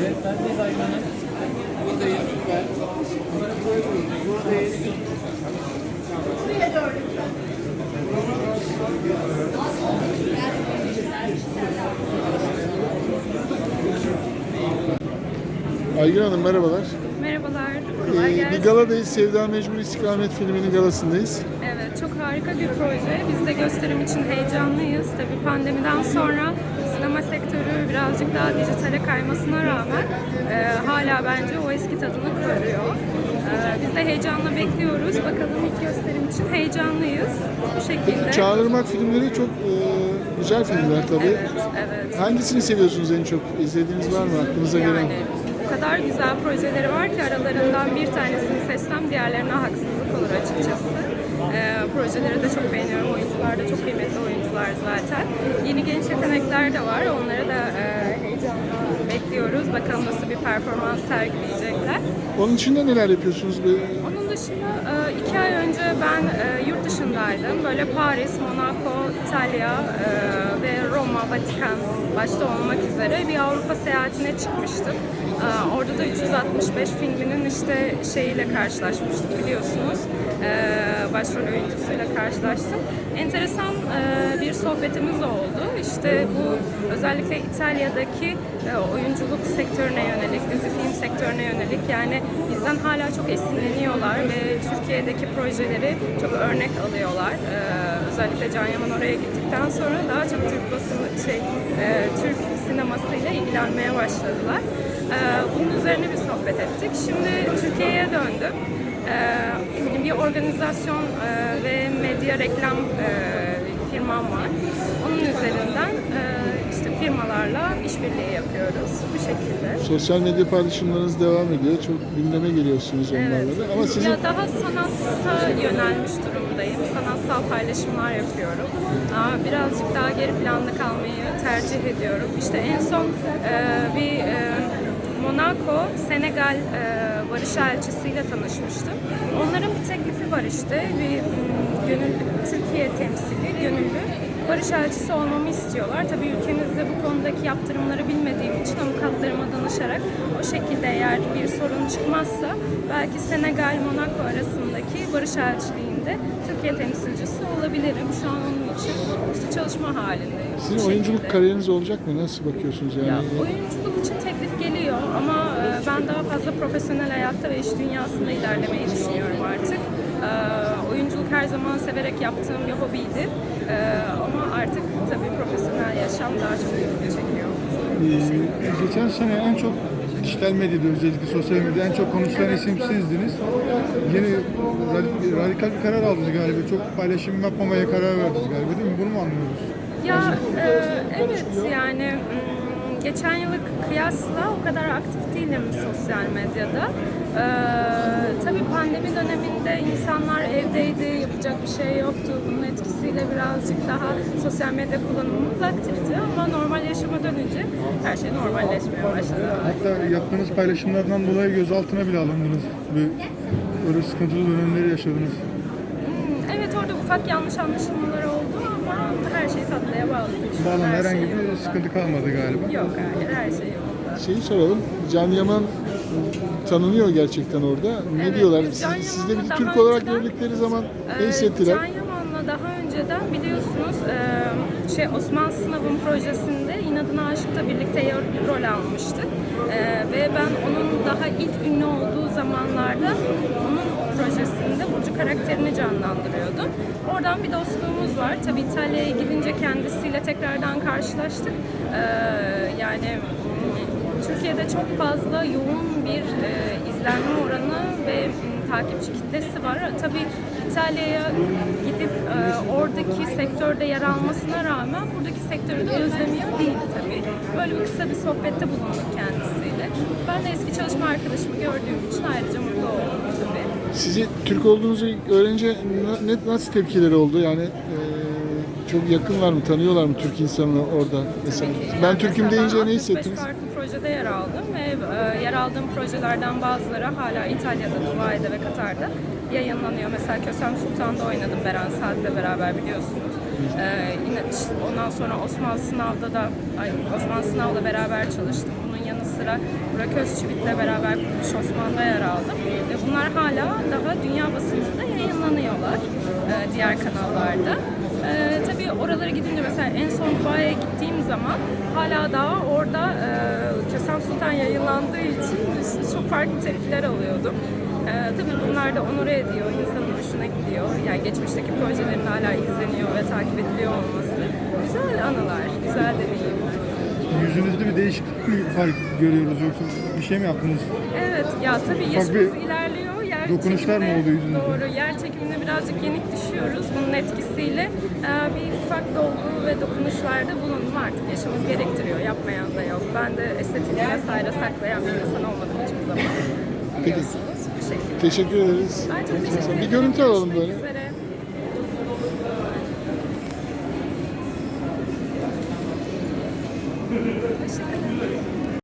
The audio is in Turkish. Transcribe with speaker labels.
Speaker 1: Evet, ben de hayvanım. Buradayız, süper. Buradayız.
Speaker 2: Aygün Hanım merhabalar.
Speaker 3: Merhabalar, kolay
Speaker 2: Ee,
Speaker 3: gelsin.
Speaker 2: bir galadayız. Sevda Mecbur İstikamet filminin galasındayız.
Speaker 3: Evet, çok harika bir proje. Biz de gösterim için heyecanlıyız. Tabii pandemiden sonra sinema sektörü birazcık daha dijitale kaymasına rağmen e, hala bence o eski tadını koruyor. E, biz de heyecanla bekliyoruz. Bakalım ilk gösterim için heyecanlıyız. Bu şekilde.
Speaker 2: Çağrılmak filmleri çok e, güzel filmler tabii.
Speaker 3: Evet, evet.
Speaker 2: Hangisini seviyorsunuz en çok? İzlediğiniz var mı aklınıza gelen?
Speaker 3: O kadar güzel projeleri var ki aralarından bir tanesini seçsem diğerlerine haksızlık olur açıkçası. Ee, projeleri de çok beğeniyorum. Oyuncular da çok kıymetli oyuncular zaten. Yeni genç yetenekler de var. Onları da e, heyecanla bekliyoruz. Bakalım nasıl bir performans sergileyecekler.
Speaker 2: Onun dışında neler yapıyorsunuz? Bir,
Speaker 3: Onun dışında e, iki ay önce ben e, yurt dışındaydım. Böyle Paris, Monaco, İtalya e, ve Roma, Vatikan başta olmak üzere bir Avrupa seyahatine çıkmıştım. E, Orada da 365 filminin işte şeyiyle karşılaşmıştık biliyorsunuz. E, Başrol oyuncusuyla karşılaştım. Enteresan e, bir sohbetimiz oldu. İşte bu özellikle İtalya'daki oyunculuk sektörüne yönelik, dizi film sektörüne yönelik yani bizden hala çok esinleniyorlar ve Türkiye'deki projeleri çok örnek alıyorlar. E, özellikle Can Yaman oraya gittikten sonra daha çok Türk basını, şey, e, Türk sinemasıyla ilgilenmeye başladılar. E, bunun üzerine bir sohbet ettik. Şimdi Türkiye'ye döndüm. E, bir organizasyon e, ve medya reklam e, firmam var. Onun üzerinden e, firmalarla işbirliği yapıyoruz bu şekilde.
Speaker 2: sosyal medya paylaşımlarınız devam ediyor. Çok gündeme geliyorsunuz onlarla
Speaker 3: Evet.
Speaker 2: da. Ama sizin
Speaker 3: Ya daha sanatsa yönelmiş durumdayım. Sanatsal paylaşımlar yapıyorum. Aa, birazcık daha geri planda kalmayı tercih ediyorum. İşte en son e, bir e, Monaco, Senegal e, barış elçisiyle tanışmıştım. Onların bir teklifi var işte. Bir gönüllü, Türkiye temsili, gönüllü barış elçisi olmamı istiyorlar. Tabii ülkemizde bu konudaki yaptırımları bilmediğim için avukatlarıma danışarak o şekilde eğer bir sorun çıkmazsa belki Senegal Monaco arasındaki barış elçiliğinde Türkiye temsilcisi olabilirim. Şu an onun için işte çalışma halindeyim. Bu
Speaker 2: sizin oyunculuk
Speaker 3: şekilde.
Speaker 2: kariyeriniz olacak mı? Nasıl bakıyorsunuz yani?
Speaker 3: Ya, oyunculuk için teklif geliyor ama e, ben daha fazla profesyonel hayatta ve iş dünyasında ilerlemeyi düşünüyorum artık. E, oyunculuk her zaman severek yaptığım bir hobiydi. E, ama artık tabii profesyonel yaşam daha çok ilgimi çekiyor.
Speaker 4: Ee, geçen sene en çok dijital medyada özellikle sosyal medyada en çok konuşulan isim sizdiniz. Yeni radik- radikal bir karar aldınız galiba. Çok paylaşım yapmamaya karar verdiniz galiba değil mi? Bunu mu anlıyoruz?
Speaker 3: Ya e, evet yani geçen yılı kıyasla o kadar aktif değilim sosyal medyada. E, tabii pandemi döneminde insanlar evdeydi, yapacak bir şey yoktu. Bunun etkisiyle birazcık daha sosyal medya kullanımımız aktifti ama normal yaşama dönünce her şey normalleşmeye başladı.
Speaker 4: Hatta yaptığınız paylaşımlardan dolayı gözaltına bile alındınız. Bir, böyle sıkıntılı dönemleri yaşadınız.
Speaker 3: Hmm, Evet orada ufak yanlış anlaşılmalar oldu her şey tatlıya bağlı.
Speaker 4: Bağlan
Speaker 3: Her
Speaker 4: herhangi
Speaker 3: şey
Speaker 4: bir
Speaker 3: yolunda.
Speaker 4: sıkıntı kalmadı galiba.
Speaker 3: Yok hayır her şey yolunda.
Speaker 2: Şeyi soralım. Can Yaman tanınıyor gerçekten orada. Ne
Speaker 3: Evet,
Speaker 2: diyorlar? Siz, siz de bir Türk olarak
Speaker 3: önceden-
Speaker 2: gördükleri zaman ne
Speaker 3: Ee,
Speaker 2: hissettiler?
Speaker 3: Can Yaman'la daha önceden biliyorsunuz e, şey Osman Sınav'ın projesinde İnadına Aşık'ta birlikte rol almıştık. E, ve ben onun daha ilk ünlü olduğu zamanlarda onun projesinde Burcu karakterini canlandırıyordum. Oradan bir dostluğumuz var. Tabii İtalya'ya gidince kendisiyle tekrardan karşılaştık. E, yani Türkiye'de çok fazla yoğun bir e, izlenme oranı ve takipçi kitlesi var. Tabii İtalya'ya gidip e, oradaki sektörde yer almasına rağmen buradaki sektörü de özlemiyor değil tabii. Böyle bir kısa bir sohbette bulunduk kendisiyle. Ben de eski çalışma arkadaşımı gördüğüm için ayrıca mutlu oldum tabii.
Speaker 2: Sizi Türk olduğunuzu öğrenince ne, nasıl tepkileri oldu? Yani e, çok yakınlar mı, tanıyorlar mı Türk insanını orada mesela?
Speaker 3: Tabii ki.
Speaker 2: Ben
Speaker 3: Yani
Speaker 2: Türk'üm
Speaker 3: mesela
Speaker 2: deyince ne
Speaker 3: 65
Speaker 2: hissettiniz?
Speaker 3: farklı projede yer aldım ve e, yer aldığım projelerden bazıları hala İtalya'da, Dubai'de ve Katar'da yayınlanıyor. Mesela Kösem Sultan'da oynadım Beren Saat'le beraber biliyorsunuz. E, yine ondan sonra Osman Sınav'da da ay, Osman Sınav'la beraber çalıştım. Bunun yanı sıra Burak Özçivit'le beraber Kurtuluş Osman'da yer aldım. Bunlar hala daha dünya basınında yayınlanıyorlar e, diğer kanallarda. E, tabii oralara gidince mesela en son Dubai'ye gittiğim zaman hala daha orada e, Kösem Sultan yayınlandığı için çok farklı tepkiler alıyordum. E, tabii bunlar da onur ediyor, insanın hoşuna gidiyor. Yani geçmişteki projelerin hala izleniyor ve takip ediliyor olması. Güzel anılar, güzel deneyim.
Speaker 4: Yüzünüzde bir değişiklik mi fark görüyoruz yoksa bir şey mi yaptınız?
Speaker 3: Evet, ya tabii yaşımız
Speaker 4: bir
Speaker 3: ilerliyor.
Speaker 4: Dokunuşlar mı oldu yüzünüzde?
Speaker 3: Doğru, yer çekimine birazcık yenik düşüyoruz. Bunun etkisiyle e, bir ufak dolgu ve dokunuşlarda bulundum artık. Yaşımız gerektiriyor, yapmayan da yok. Ben de estetiğini vesaire saklayan bir insan olmadım hiçbir zaman. Biliyorsunuz bu şekilde.
Speaker 2: Teşekkür ederiz.
Speaker 3: Ben çok teşekkür ederim.
Speaker 2: Bir görüntü alalım böyle.
Speaker 3: Üzere.